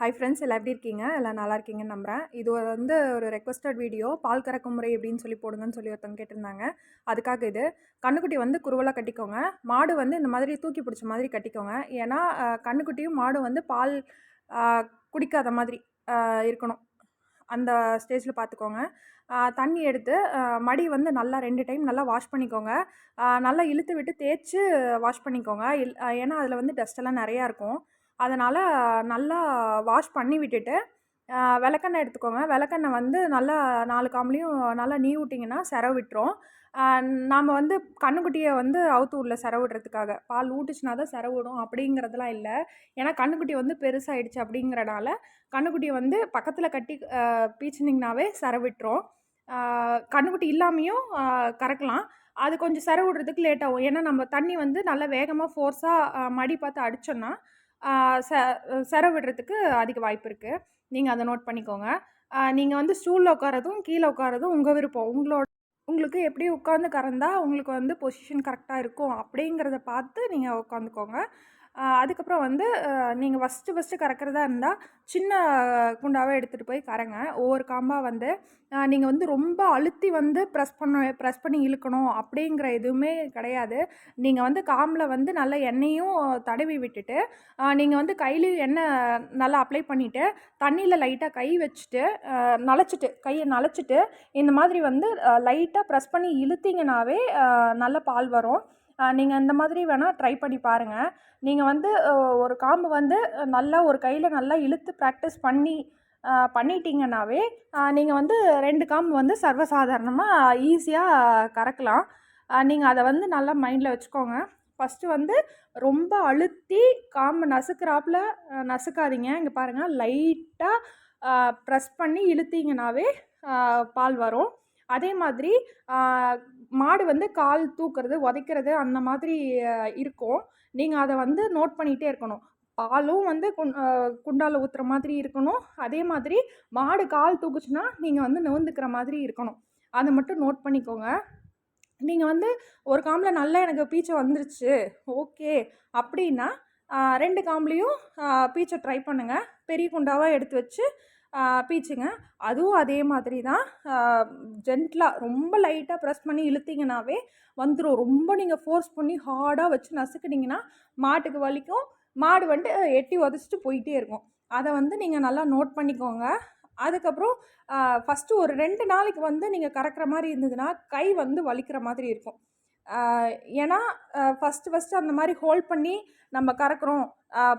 Hi friends எல்லாம் எப்படி இருக்கீங்க? எல்லாம் நல்லா இருக்கீங்கன்னு நம்புகிறேன் இது வந்து ஒரு ரெக்வஸ்டட் வீடியோ பால் கறக்கும் முறை எப்படின்னு சொல்லி போடுங்கன்னு சொல்லி ஒருத்தவங்க கேட்டிருந்தாங்க. அதுக்காக இது. கண்ணுக்குட்டி வந்து குருவலாக கட்டிக்கோங்க. மாடு வந்து இந்த மாதிரி தூக்கி பிடிச்ச மாதிரி கட்டிக்கோங்க. ஏன்னா கண்ணுக்குட்டியும் மாடும் வந்து பால் குடிக்காத மாதிரி இருக்கணும். அந்த ஸ்டேஜில் பார்த்துக்கோங்க தண்ணி எடுத்து மடி வந்து நல்லா ரெண்டு டைம் நல்லா வாஷ் பண்ணிக்கோங்க. நல்லா இழுத்து விட்டு தேய்ச்சி வாஷ் பண்ணிக்கோங்க. இல் ஏன்னா அதில் வந்து டஸ்ட்டெல்லாம் நிறையா இருக்கும். அதனால் நல்லா வாஷ் பண்ணி விட்டுட்டு அஹ், விளக்கெண்ணெய் எடுத்துக்கோங்க. விளக்கெண்ணெய் வந்து நல்லா நாலு காம்புலையும் நல்லா நீ விட்டிங்கன்னா செர விட்டுரும் நாம் வந்து கண்ணுக்குட்டியை வந்து அவுத்து உள்ள செர விடுறதுக்காக. பால் ஊட்டுச்சுனா தான் செர விடும் அப்படிங்கிறதுலாம் இல்லை. ஏன்னா கண்ணுக்குட்டி வந்து பெருசாகிடுச்சு அப்படிங்கிறனால கண்ணுக்குட்டியை வந்து பக்கத்தில் கட்டி பீச்சினிங்கனாவே செர விட்டுரும். கன்றுக்குட்டி கண்ணுக்குட்டி இல்லாமையும் கறக்கலாம். அது கொஞ்சம் செர விடுறதுக்கு லேட் ஆகும். ஏன்னா நம்ம தண்ணி வந்து நல்லா வேகமாக ஃபோர்ஸாக மடி பார்த்து அடிச்சோன்னா ச செர விடுறதுக்கு அதிக வாய்ப்பு இருக்குது நீங்கள் அதை நோட் பண்ணிக்கோங்க. நீங்கள் வந்து ஸ்டூலில் உட்காரதும் கீழே உட்காரதும் உங்கள் விருப்பம். உங்களோட உங்களுக்கு எப்படி உட்காந்து கறந்தால் உங்களுக்கு வந்து பொசிஷன் கரெக்டாக இருக்கும் அப்படிங்கிறத பார்த்து நீங்கள் உட்காந்துக்கோங்க அதுக்கப்புறம் வந்து நீங்கள் ஃபஸ்ட்டு ஃபஸ்ட்டு கறக்கிறதா இருந்தால் சின்ன குண்டாவே எடுத்துகிட்டு போய் கறங்க. ஒவ்வொரு காம்பாக வந்து நீங்கள் வந்து ரொம்ப அழுத்தி வந்து ப்ரெஸ் பண்ண ப்ரெஸ் பண்ணி இழுக்கணும் அப்படிங்கிற எதுவுமே கிடையாது. நீங்கள் வந்து காம்பில் வந்து நல்லா எண்ணெயும் தடவி விட்டுட்டு நீங்கள் வந்து கையிலையும் எண்ணெய் நல்லா அப்ளை பண்ணிவிட்டு தண்ணியில் லைட்டாக கை வச்சுட்டு நலச்சிட்டு கையை நலச்சிட்டு இந்த மாதிரி வந்து லைட்டாக ப்ரெஸ் பண்ணி இழுத்திங்கனாவே நல்ல பால் வரும். நீங்கள் இந்த மாதிரி வேணால் ட்ரை பண்ணி பாருங்கள் நீங்கள் வந்து ஒரு காம்பு வந்து நல்லா ஒரு கையில் நல்லா இழுத்து ப்ராக்டிஸ் பண்ணி பண்ணிட்டீங்கன்னாவே நீங்கள் வந்து ரெண்டு காம்பு வந்து சர்வசாதாரணமாக ஈஸியாக கறக்கலாம். நீங்கள் அதை வந்து நல்லா மைண்டில் வச்சுக்கோங்க. ஃபஸ்ட்டு வந்து ரொம்ப அழுத்தி காம்பு நசுக்கிறாப்புல நசுக்காதீங்க. இங்கே பாருங்கள் லைட்டாக ப்ரெஸ் பண்ணி இழுத்தீங்கன்னாவே பால் வரும். அதே மாதிரி மாடு வந்து கால் தூக்குறது உதைக்கிறது அந்த மாதிரி இருக்கும். நீங்கள் அதை வந்து நோட் பண்ணிகிட்டே இருக்கணும். பாலும் வந்து குண் குண்டால ஊற்றுற மாதிரி இருக்கணும். அதே மாதிரி மாடு கால் தூக்குச்சுன்னா நீங்கள் வந்து நோந்துக்கிற மாதிரி இருக்கணும். அதை மட்டும் நோட் பண்ணிக்கோங்க. நீங்கள் வந்து ஒரு காம்பில் நல்லா எனக்கு பீச்சை வந்துருச்சு ஓகே. அப்படின்னா ரெண்டு காம்புலேயும் பீச்சை ட்ரை பண்ணுங்கள் பெரிய குண்டாவாக எடுத்து வச்சு பீச்சுங்க. அதுவும் அதே மாதிரி தான். ஜென்ட்லாக ரொம்ப லைட்டாக ப்ரெஸ் பண்ணி இழுத்தீங்கனாவே வந்துடும் ரொம்ப நீங்கள் ஃபோர்ஸ் பண்ணி ஹார்டாக வச்சு நசுக்குனீங்கன்னா மாட்டுக்கு வலிக்கும். மாடு வந்துட்டு எட்டி உதச்சிட்டு போயிட்டே இருக்கும். அதை வந்து நீங்கள் நல்லா நோட் பண்ணிக்கோங்க. அதுக்கப்புறம் ஃபஸ்ட்டு ஒரு ரெண்டு நாளைக்கு வந்து நீங்கள் கறக்கிற மாதிரி இருந்ததுன்னா கை வந்து வலிக்கிற மாதிரி இருக்கும். ஏன்னா ஃபஸ்ட்டு ஃபஸ்ட்டு அந்த மாதிரி ஹோல்ட் பண்ணி நம்ம கறக்குறோம்.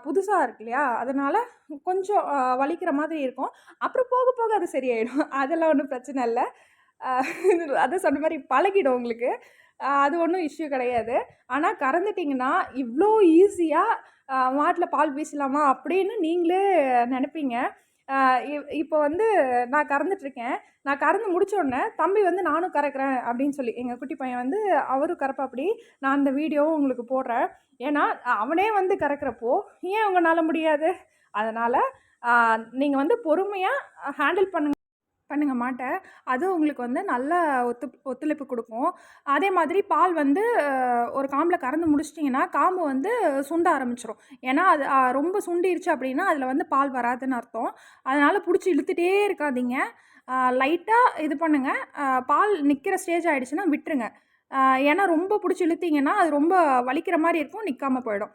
புதுசாக இருக்கு இல்லையா? அதனால் கொஞ்சம் வலிக்கிற மாதிரி இருக்கும். அப்புறம் போக போக அது சரியாயிடும். அதெல்லாம் ஒன்றும் பிரச்சனை இல்லை. அதை சொன்ன மாதிரி பழகிடும் உங்களுக்கு. அது ஒன்றும் இஷ்யூ கிடையாது. ஆனால் கறந்துட்டிங்கன்னா இவ்வளோ ஈஸியாக மாட்டில் பால் வீசலாமா அப்படின்னு நீங்களே நினைப்பீங்க. இப்போ வந்து நான் கறந்துட்டுருக்கேன் நான் கறந்து முடிச்ச உடனே தம்பி வந்து நானும் கறக்கிறேன் அப்படின்னு சொல்லி எங்கள் குட்டி பையன் வந்து அவரும் கறப்பாப்படி நான் அந்த வீடியோவும் உங்களுக்கு போடுறேன். ஏன்னா அவனே வந்து கறக்கிறப்போ ஏன் உங்களால் முடியாது? அதனால் நீங்கள் வந்து பொறுமையாக ஹேண்டில் பண்ணுங்க. பண்ணுங்க மாட்டை அது உங்களுக்கு வந்து நல்ல ஒத்து ஒத்துழைப்பு கொடுக்கும். அதே மாதிரி பால் வந்து ஒரு காம்பில் கறந்து முடிச்சிட்டிங்கன்னா காம்பு வந்து சுண்ட ஆரம்பிச்சிடும் ஏன்னா அது ரொம்ப சுண்டிருச்சு அப்படின்னா அதில் வந்து பால் வராதுன்னு அர்த்தம். அதனால் பிடிச்சி இழுத்துட்டே இருக்காதீங்க. லைட்டாக இது பண்ணுங்கள் பால் நிற்கிற ஸ்டேஜ் ஆகிடுச்சுன்னா விட்டுருங்க. ஏன்னா ரொம்ப பிடிச்சி இழுத்தீங்கன்னா அது ரொம்ப வலிக்கிற மாதிரி இருக்கும் நிற்காம போயிடும்.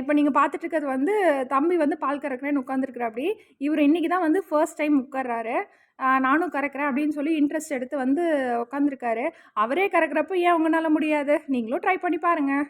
இப்போ நீங்கள் பார்த்துட்டு இருக்கிறது வந்து தம்பி வந்து பால் கறக்கிறேன்னு உட்காந்துருக்குற அப்படி இவர் இன்றைக்கி தான் வந்து ஃபர்ஸ்ட் டைம் உட்கார்றாரு நானும் கறக்கிறேன் அப்படின்னு சொல்லி இன்ட்ரெஸ்ட் எடுத்து வந்து உட்காந்துருக்காரு அவரே கறக்கிறப்ப ஏன் உங்களால் முடியாது? நீங்களும் ட்ரை பண்ணி பாருங்கள்